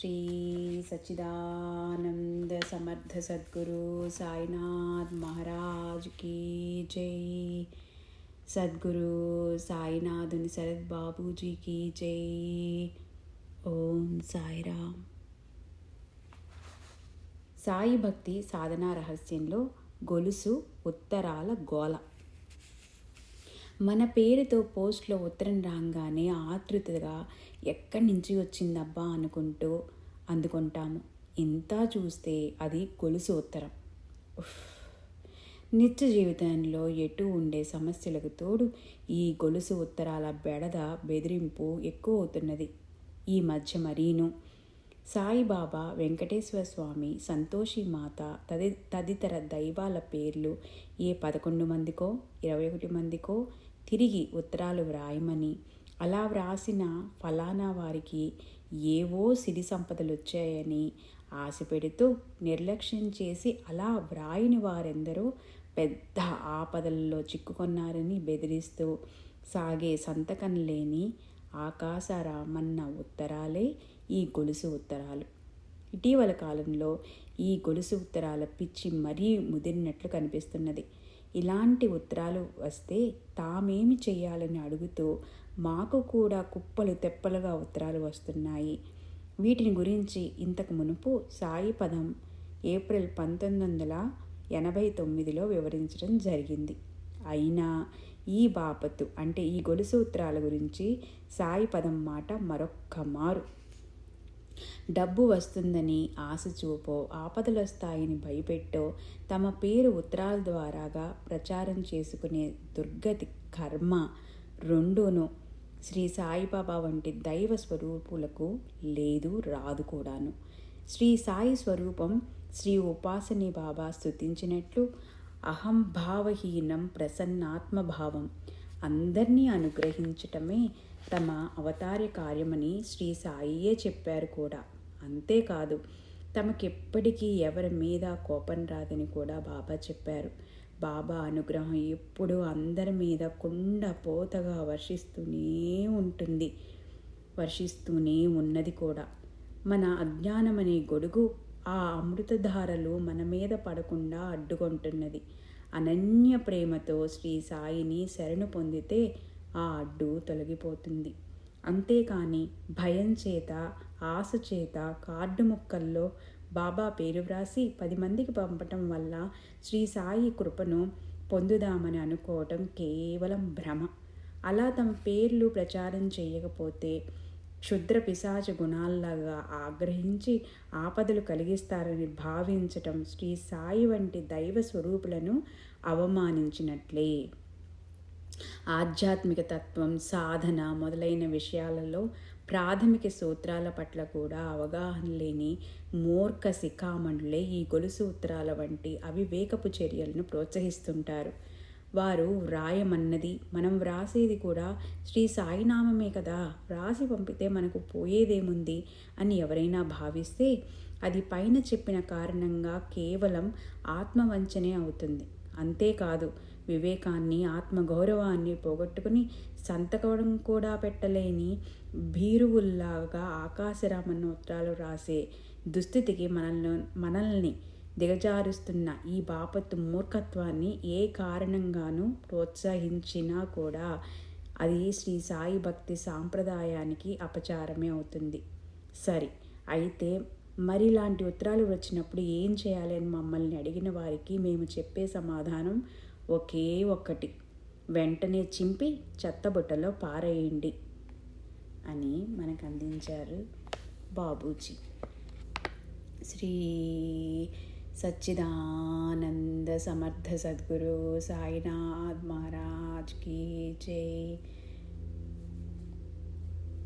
శ్రీ సచిదానంద సమర్థ సద్గురు సాయినాథ్ మహారాజ్ కీ జై. సద్గురు సాయినాథుని శరత్ బాబూజీకి జై. ఓం సాయిరామ్. సాయి భక్తి సాధనా రహస్యంలో గొలుసు ఉత్తరాల గోల మన పేరుతో పోస్ట్లో ఉత్తరం రాగానే ఆతృతగా ఎక్కడి నుంచి వచ్చిందబ్బా అనుకుంటూ అందుకుంటాము. ఇంత చూస్తే అది గొలుసు ఉత్తరం. నిత్య జీవితంలో ఎటు ఉండే సమస్యలకు తోడు ఈ గొలుసు ఉత్తరాల బెడద బెదిరింపు ఎక్కువ అవుతున్నది. ఈ మధ్య మరీను సాయిబాబా వెంకటేశ్వర స్వామి సంతోషి మాత తది తదితర దైవాల పేర్లు ఏ పదకొండు మందికో ఇరవై ఒకటి మందికో తిరిగి ఉత్తరాలు వ్రాయమని అలా వ్రాసిన ఫలానా వారికి ఏవో సిరి సంపదలు వచ్చాయని ఆశ పెడుతూ నిర్లక్ష్యం చేసి అలా వ్రాయని వారెందరూ పెద్ద ఆపదల్లో చిక్కుకున్నారని బెదిరిస్తూ సాగే సంతకం లేని ఆకాశారామన్న ఉత్తరాలే ఈ గొలుసు ఉత్తరాలు. ఇటీవల కాలంలో ఈ గొలుసు ఉత్తరాల పిచ్చి మరీ ముదిరినట్లు కనిపిస్తున్నది. ఇలాంటి ఉత్తరాలు వస్తే తామేమి చేయాలని అడుగుతూ మాకు కూడా కుప్పలు తెప్పలుగా ఉత్తరాలు వస్తున్నాయి. వీటిని గురించి ఇంతకు మునుపు సాయి పదం ఏప్రిల్ పంతొమ్మిది వందల ఎనభై తొమ్మిదిలో వివరించడం జరిగింది. అయినా ఈ బాపత్తు అంటే ఈ గొలుసు ఉత్తరాల గురించి సాయి పదం మాట మరొక్క మారు డబ్బు వస్తుందని ఆశ చూపో ఆపదలు వస్తాయని భయపెట్టో తమ పేరు ఉత్తరాల ద్వారాగా ప్రచారం చేసుకునే దుర్గతి కర్మ రెండును శ్రీ సాయిబాబా వంటి దైవ స్వరూపులకు లేదు రాదు కూడాను. శ్రీ సాయి స్వరూపం శ్రీ ఉపాసని బాబా స్థుతించినట్లు అహంభావహీనం ప్రసన్నాత్మభావం. అందరినీ అనుగ్రహించటమే తమ అవతార్య కార్యమని శ్రీ సాయియే చెప్పారు కూడా. అంతేకాదు తమకెప్పటికీ ఎవరి మీద కోపం రాదని కూడా బాబా చెప్పారు. బాబా అనుగ్రహం ఎప్పుడూ అందరి మీద కుండ పోతగా వర్షిస్తూనే ఉంటుంది. వర్షిస్తూనే ఉన్నది కూడా. మన అజ్ఞానమనే గొడుగు ఆ అమృతధారలు మన మీద పడకుండా అడ్డుకుంటున్నది. అనన్య ప్రేమతో శ్రీ సాయిని శరణు పొందితే ఆ అడ్డు తొలగిపోతుంది. అంతేకాని భయం చేత ఆశ చేత కార్డు ముక్కల్లో బాబా పేరు వ్రాసి పది మందికి పంపటం వల్ల శ్రీ సాయి కృపను పొందుదామని అనుకోవటం కేవలం భ్రమ. అలా తమ పేర్లు ప్రచారం చేయకపోతే క్షుద్ర పిశాచ గుణాల్లాగా ఆగ్రహించి ఆపదలు కలిగిస్తారని భావించటం శ్రీ సాయి వంటి దైవ స్వరూపులను అవమానించినట్లే. ఆధ్యాత్మిక తత్వం సాధన మొదలైన విషయాలలో ప్రాథమిక సూత్రాల పట్ల కూడా అవగాహన లేని మూర్ఖ శిఖామణులే ఈ గొలుసు వంటి అవివేకపు చర్యలను ప్రోత్సహిస్తుంటారు. వారు వ్రాయమన్నది. మనం వ్రాసేది కూడా శ్రీ సాయినామమే కదా. వ్రాసి పంపితే మనకు పోయేదేముంది అని ఎవరైనా భావిస్తే అది పైన చెప్పిన కారణంగా కేవలం ఆత్మవంచనే అవుతుంది. అంతేకాదు వివేకాన్ని ఆత్మగౌరవాన్ని పోగొట్టుకుని సంతకం కూడా పెట్టలేని భీరువుల్లాగా ఆకాశరామన్ ఉత్తరాలు రాసే దుస్థితికి మనల్ని మనల్ని దిగజారుస్తున్న ఈ బాపత్తు మూర్ఖత్వాన్ని ఏ కారణంగానూ ప్రోత్సహించినా కూడా అది శ్రీ సాయి భక్తి సాంప్రదాయానికి అపచారమే అవుతుంది. సరే అయితే మరి ఇలాంటి ఉత్తరాలు వచ్చినప్పుడు ఏం చేయాలి అని మమ్మల్ని అడిగిన వారికి మేము చెప్పే సమాధానం ఒకే ఒక్కటి. వెంటనే చింపి చెత్తబుట్టలో పారేయండి అని మనకు అందించారు బాబూజీ. శ్రీ సచ్చిదానంద సమర్థ సద్గురు సాయినాథ్ మహారాజ్ కీ జై.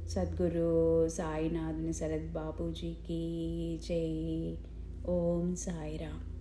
సద్గురు సాయినాథుని శరద్ బాబూజీకి జై. ఓం సాయిరామ్.